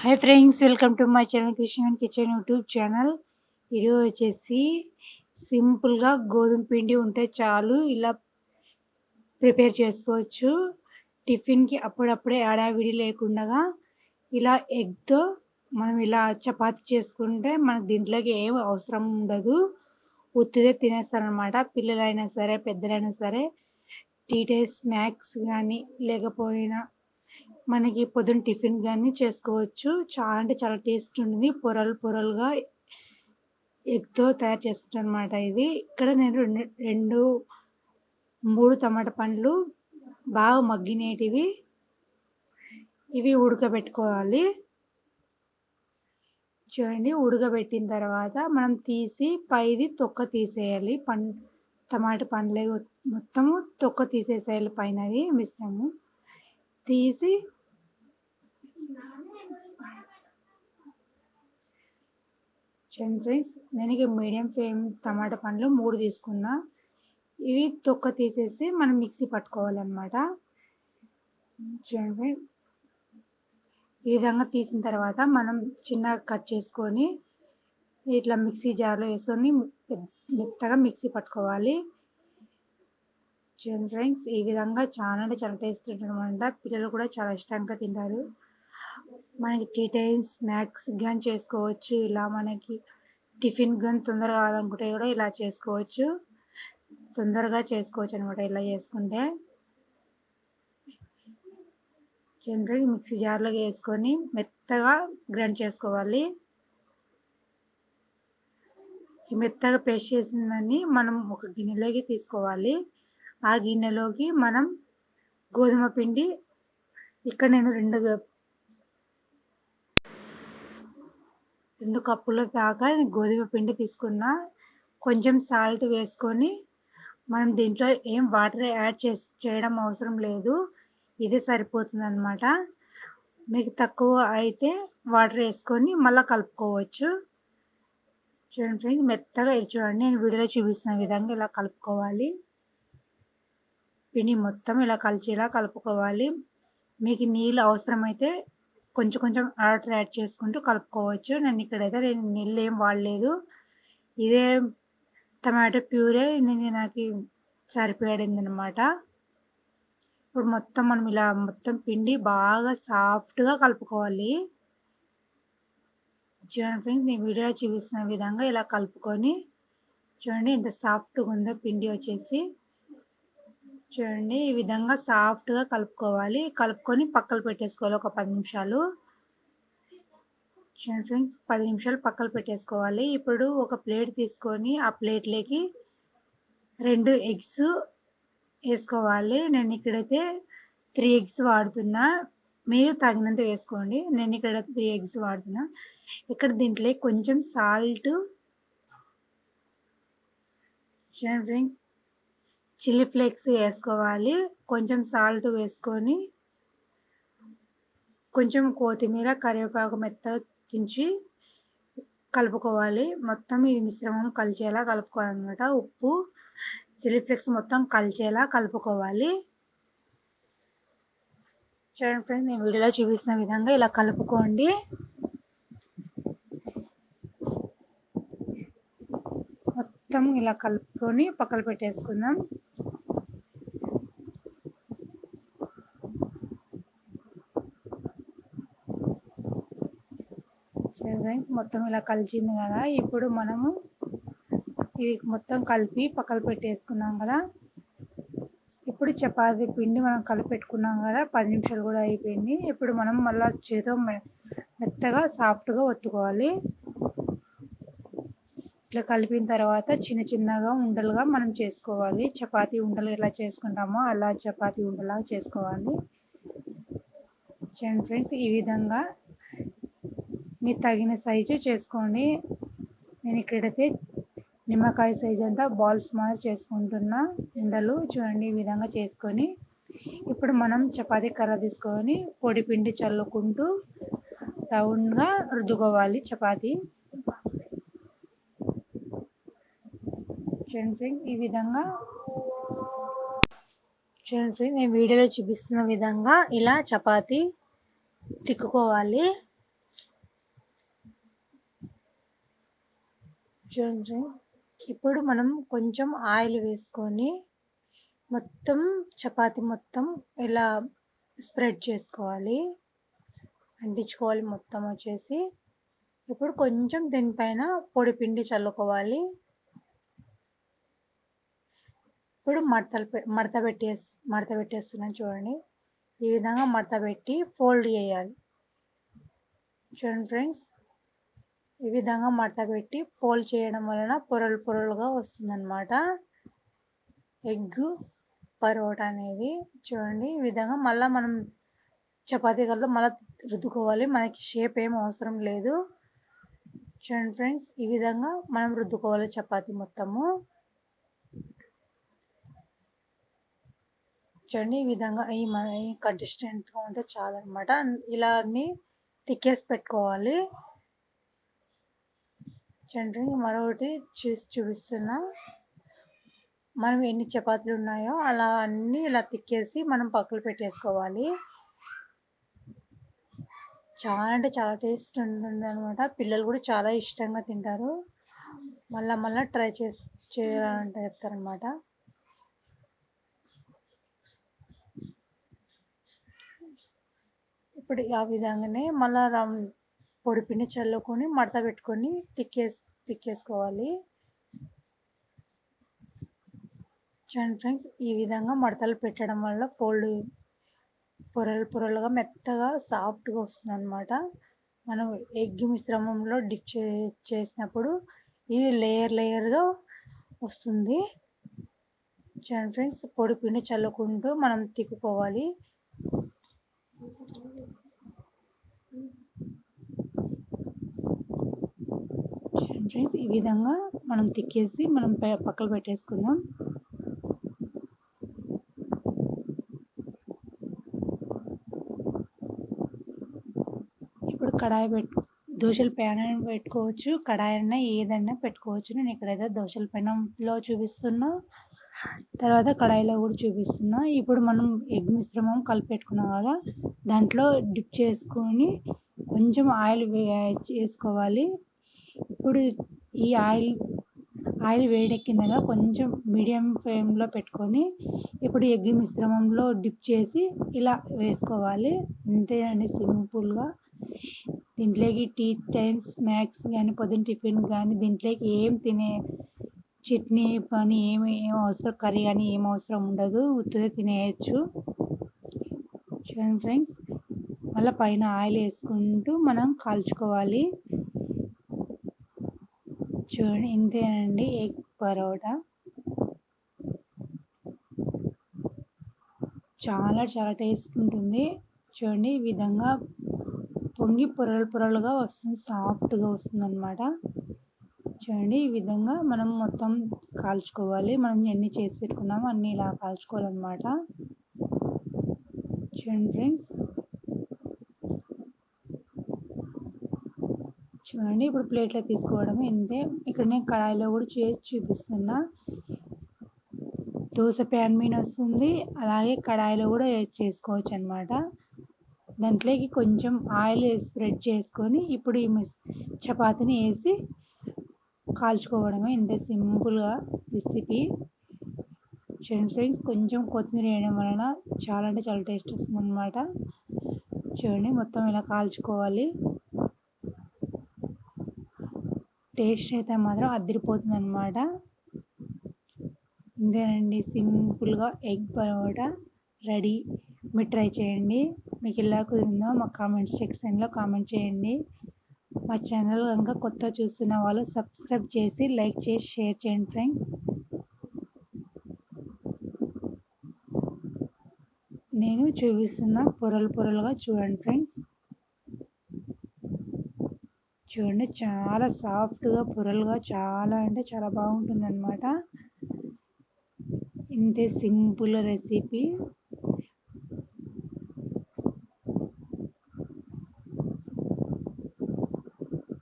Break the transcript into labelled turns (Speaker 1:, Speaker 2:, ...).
Speaker 1: Hi friends welcome to my channel Krishna kitchen YouTube channel ఈరోజు వచ్చేసి సింపుల్గా గోధుమ పిండి ఉంటే చాలు ఇలా ప్రిపేర్ చేసుకోవచ్చు. టిఫిన్కి అప్పుడప్పుడే ఆడావిడి లేకుండా ఇలా ఎగ్తో మనం ఇలా చపాతి చేసుకుంటే మనకు దీంట్లోకి ఏం అవసరం ఉండదు. ఉత్తిదే తినేస్తారనమాట పిల్లలైనా సరే పెద్దలైనా సరే టీ స్నాక్స్ కానీ లేకపోయినా మనకి పొద్దున్న టిఫిన్ కానీ చేసుకోవచ్చు. చాలా అంటే చాలా టేస్ట్ ఉంటుంది. పొరలు పొరలుగా ఎగ్తో తయారు చేసుకుంటాను అనమాట ఇది. ఇక్కడ నేను రెండు రెండు మూడు టమాటా పండ్లు బాగా మగ్గినేటివి ఇవి ఉడకబెట్టుకోవాలి. చూడండి ఉడకబెట్టిన తర్వాత మనం తీసి పైది తొక్క తీసేయాలి. పం టమాటా పండ్లు మొత్తము తొక్క తీసేసేయాలి పైనది మిశ్రమం తీసి చూడండి ఫ్రెండ్స్. నేను ఇక మీడియం ఫ్లేమ్ టమాటా పండ్లు మూడు తీసుకున్నా. ఇవి తొక్క తీసేసి మనం మిక్సీ పట్టుకోవాలన్నమాట. చూడండి. ఈ విధంగా తీసిన తర్వాత మనం చిన్నగా కట్ చేసుకొని ఇట్లా మిక్సీ జార్లో వేసుకొని మెత్తగా మిక్సీ పట్టుకోవాలి. చూడండి ఫ్రెండ్స్ ఈ విధంగా చాలా అంటే చాలా టేస్ట్ అనమాట పిల్లలు కూడా చాలా ఇష్టంగా తింటారు. మనకి టీ టైమ్స్ స్నాక్స్ కానీ చేసుకోవచ్చు. ఇలా మనకి టిఫిన్ కానీ తొందరగా కావాలనుకుంటే కూడా ఇలా చేసుకోవచ్చు. తొందరగా చేసుకోవచ్చు అనమాట ఇలా చేసుకుంటే. జనరల్ మిక్సీ జార్లో వేసుకొని మెత్తగా గ్రైండ్ చేసుకోవాలి. ఈ మెత్తగా పేస్ట్ చేసిందని మనం ఒక గిన్నెలోకి తీసుకోవాలి. ఆ గిన్నెలోకి మనం గోధుమ పిండి ఇక్కడ నేను రెండు రెండు కప్పుల దాకా గోధుమ పిండి తీసుకున్న. కొంచెం సాల్ట్ వేసుకొని మనం దీంట్లో ఏం వాటర్ యాడ్ చేసి చేయడం అవసరం లేదు. ఇదే సరిపోతుంది అనమాట మీకు తక్కువ అయితే వాటర్ వేసుకొని మళ్ళీ కలుపుకోవచ్చు. చూడండి ఫ్రెండ్స్ మెత్తగా చూడండి. నేను వీడియోలో చూపిస్తున్న విధంగా ఇలా కలుపుకోవాలి. పిండి మొత్తం ఇలా కలిసేలా కలుపుకోవాలి. మీకు నీళ్ళు అవసరమైతే కొంచెం కొంచెం వాటర్ యాడ్ చేసుకుంటూ కలుపుకోవచ్చు. నేను ఇక్కడైతే నేను నీళ్ళు ఏం వాడలేదు. ఇదే టమాటో ప్యూరే నేను నాకు సరిపోయింది అనమాట ఇప్పుడు మొత్తం మనం ఇలా మొత్తం పిండి బాగా సాఫ్ట్గా కలుపుకోవాలి. చూడండి ఫ్రెండ్స్ నేను వీడియోలో చూపిస్తున్న విధంగా ఇలా కలుపుకొని చూడండి ఎంత సాఫ్ట్గా ఉందో పిండి వచ్చేసి. చూడండి ఈ విధంగా సాఫ్ట్గా కలుపుకోవాలి. కలుపుకొని పక్కలు పెట్టేసుకోవాలి ఒక పది నిమిషాలు. చూడండి ఫ్రెండ్స్ పది నిమిషాలు పక్కలు పెట్టేసుకోవాలి. ఇప్పుడు ఒక ప్లేట్ తీసుకొని ఆ ప్లేట్లోకి రెండు ఎగ్స్ వేసుకోవాలి. నేను ఇక్కడైతే త్రీ ఎగ్స్ వాడుతున్నా. మీరు తగినంత వేసుకోండి. నేను ఇక్కడ త్రీ ఎగ్స్ వాడుతున్నా. ఇక్కడ దీంట్లో కొంచెం సాల్ట్ చూడండి ఫ్రెండ్స్ చిల్లీ ఫ్లేక్స్ వేసుకోవాలి. కొంచెం సాల్ట్ వేసుకొని కొంచెం కొత్తిమీర కరివేపాకు మెత్త దించి కలుపుకోవాలి. మొత్తం ఇది మిశ్రమం కలిసేలా కలుపుకోవాలన్నమాట. ఉప్పు చిల్లీ ఫ్లేక్స్ మొత్తం కలిసేలా కలుపుకోవాలి. చూడండి ఫ్రెండ్స్ నేను వీడియోలో చూపిస్తున్న విధంగా ఇలా కలుపుకోండి. మొత్తం ఇలా కలుపుకొని పక్కన పెట్టేసుకుందాం. ఫ్రెండ్స్ మొత్తం ఇలా కలిసింది కదా. ఇప్పుడు మనము ఇది మొత్తం కలిపి పక్కన పెట్టేసుకున్నాం కదా. ఇప్పుడు చపాతి పిండి మనం కలిపెట్టుకున్నాం కదా. పది నిమిషాలు కూడా అయిపోయింది. ఇప్పుడు మనం మళ్ళీ చేతో మెత్తగా సాఫ్ట్గా ఒత్తుకోవాలి. ఇట్లా కలిపిన తర్వాత చిన్న చిన్నగా ఉండలుగా మనం చేసుకోవాలి. చపాతీ ఉండలు ఎలా చేసుకుంటామో అలా చపాతీ ఉండలాగా చేసుకోవాలి. చూడండి ఫ్రెండ్స్ ఈ విధంగా మీరు తగిన సైజు చేసుకోండి. నేను ఇక్కడైతే నిమ్మకాయ సైజ్ అంతా బాల్స్ మాదిరి చేసుకుంటున్నా. ఎండలు చూడండి ఈ విధంగా చేసుకొని. ఇప్పుడు మనం చపాతీ కర్ర తీసుకొని పొడి పిండి చల్లుకుంటూ రౌండ్గా రుద్దుకోవాలి చపాతీ. చూడండి ఫ్రెండ్స్ ఈ విధంగా చూడండి ఫ్రెండ్ నేను వీడియోలో చూపిస్తున్న విధంగా ఇలా చపాతీ తిక్కుకోవాలి. చూడండి. ఇప్పుడు మనం కొంచెం ఆయిల్ వేసుకొని మొత్తం చపాతి మొత్తం ఇలా స్ప్రెడ్ చేసుకోవాలి అంటించుకోవాలి మొత్తం వచ్చేసి. ఇప్పుడు కొంచెం దీనిపైన పొడి పిండి చల్లుకోవాలి. ఇప్పుడు మడతలు మడత పెట్టేసి మడత పెట్టేస్తున్నాను చూడండి. ఈ విధంగా మడత పెట్టి ఫోల్డ్ చేయాలి. చూడండి ఫ్రెండ్స్ ఈ విధంగా మడత పెట్టి ఫోల్డ్ చేయడం వలన పొరలు పొరలుగా వస్తుందన్నమాట. ఎగ్ పరోటా అనేది చూడండి ఈ విధంగా మళ్ళీ మనం చపాతీ కల్లా మళ్ళీ రుద్దుకోవాలి. మనకి షేప్ ఏం అవసరం లేదు. చూడండి ఫ్రెండ్స్ ఈ విధంగా మనం రుద్దుకోవాలి చపాతీ మొత్తము. చూడండి ఈ విధంగా ఈ కన్సిస్టెంట్గా ఉంటే చాలన్నమాట ఇలా అన్ని తిక్కేసి పెట్టుకోవాలి. చూడండి మరొకటి చూసి చూపిస్తున్నా. మనం ఎన్ని చపాతీలు ఉన్నాయో అలా అన్నీ ఇలా తిక్కేసి మనం పక్కలు పెట్టేసుకోవాలి. చాలా అంటే చాలా టేస్ట్ ఉంటుంది అనమాట పిల్లలు కూడా చాలా ఇష్టంగా తింటారు. మళ్ళా మళ్ళీ ట్రై చేసి చేయాలంటే చెప్తారనమాట ఇప్పుడు ఆ విధంగానే మళ్ళా రౌండ్ పొడిపిండి చల్లుకొని మడత పెట్టుకొని తిక్కేసి తిక్కేసుకోవాలి. చూడండి ఫ్రెండ్స్ ఈ విధంగా మడతలు పెట్టడం వల్ల ఫోల్డ్ పొరలు పొరలుగా మెత్తగా సాఫ్ట్గా వస్తుంది అనమాట మనం ఎగ్ మిశ్రమంలో డిప్ చే చేసినప్పుడు ఇది లేయర్ లేయర్గా వస్తుంది. చూడండి ఫ్రెండ్స్ పొడి పిండి చల్లుకుంటూ మనం తిక్కుకోవాలి. చూడండి ఫ్రెండ్స్ ఈ విధంగా మనం తిక్కేసి మనం పక్కన పెట్టేసుకుందాం. ఇప్పుడు కడాయి పెట్టు దోశల ప్యాన్ పెట్టుకోవచ్చు కడాయి అయినా ఏదైనా పెట్టుకోవచ్చు. నేను ఇక్కడైతే దోశల పెనంలో చూపిస్తున్నా. తర్వాత కడాయిలో కూడా చూపిస్తున్నా. ఇప్పుడు మనం ఎగ్ మిశ్రమం కలిపెట్టుకున్నాం కదా దాంట్లో డిప్ చేసుకొని కొంచెం ఆయిల్ వేసుకోవాలి. ఇప్పుడు ఈ ఆయిల్ ఆయిల్ వేడెక్కింది కదా కొంచెం మీడియం ఫ్లేమ్లో పెట్టుకొని ఇప్పుడు ఎగ్ మిశ్రమంలో డిప్ చేసి ఇలా వేసుకోవాలి. అంతేనండి సింపుల్గా. దీంట్లోకి టీ టైమ్స్ స్నాక్స్ కానీ పొద్దున్న టిఫిన్ కానీ దీంట్లోకి ఏం తినే చట్నీ కానీ ఏమి ఏం అవసరం కర్రీ కానీ ఏం అవసరం ఉండదు. ఉత్తిదే తినేయచ్చు. చూడండి ఫ్రెండ్స్ మళ్ళీ పైన ఆయిల్ వేసుకుంటూ మనం కాల్చుకోవాలి. చూడండి ఇంతేనండి ఎగ్ పరోటా. చాలా చాలా టేస్ట్ ఉంటుంది. చూడండి ఈ విధంగా పొంగి పొరలు పొరలుగా వస్తుంది సాఫ్ట్గా వస్తుంది అనమాట చూడండి ఈ విధంగా మనం మొత్తం కాల్చుకోవాలి. మనం ఎన్ని చేసి పెట్టుకున్నామో అన్నీ ఇలా కాల్చుకోవాలన్నమాట. చూడండి ఫ్రెండ్స్. చూడండి. ఇప్పుడు ప్లేట్లో తీసుకోవడం ఇంతే. ఇక్కడ నేను కడాయిలో కూడా చేసి చూపిస్తున్నా. దోశ ప్యాన్ మీద వస్తుంది. అలాగే కడాయిలో కూడా చేసుకోవచ్చు అనమాట దాంట్లోకి కొంచెం ఆయిల్ స్ప్రెడ్ చేసుకొని ఇప్పుడు ఈ చపాతీని వేసి కాల్చుకోవడమే. ఇంత సింపుల్గా రెసిపీ చూడండి ఫ్రెండ్స్ కొంచెం కొత్తిమీర వేయడం వలన చాలా అంటే చాలా టేస్ట్ వస్తుంది అనమాట చూడండి మొత్తం ఇలా కాల్చుకోవాలి. టేస్ట్ అయితే మాత్రం అదిరిపోతుంది అనమాట ఇంతేనండి సింపుల్గా ఎగ్ పరోటా రెడీ. మీరు ట్రై చేయండి. మీకు ఎలా కుదిరిందో మా కామెంట్ సెక్షన్లో కామెంట్ చేయండి. మా ఛానల్ కనుక కొత్త చూస్తున్న వాళ్ళు సబ్స్క్రైబ్ చేసి లైక్ చేసి షేర్ చేయండి ఫ్రెండ్స్. నేను చూపిస్తున్న పొరలు పొరలుగా చూడండి ఫ్రెండ్స్. చూడండి చాలా సాఫ్ట్గా పొరలుగా చాలా అంటే చాలా బాగుంటుంది అనమాట ఇంతే సింపుల్ రెసిపీ.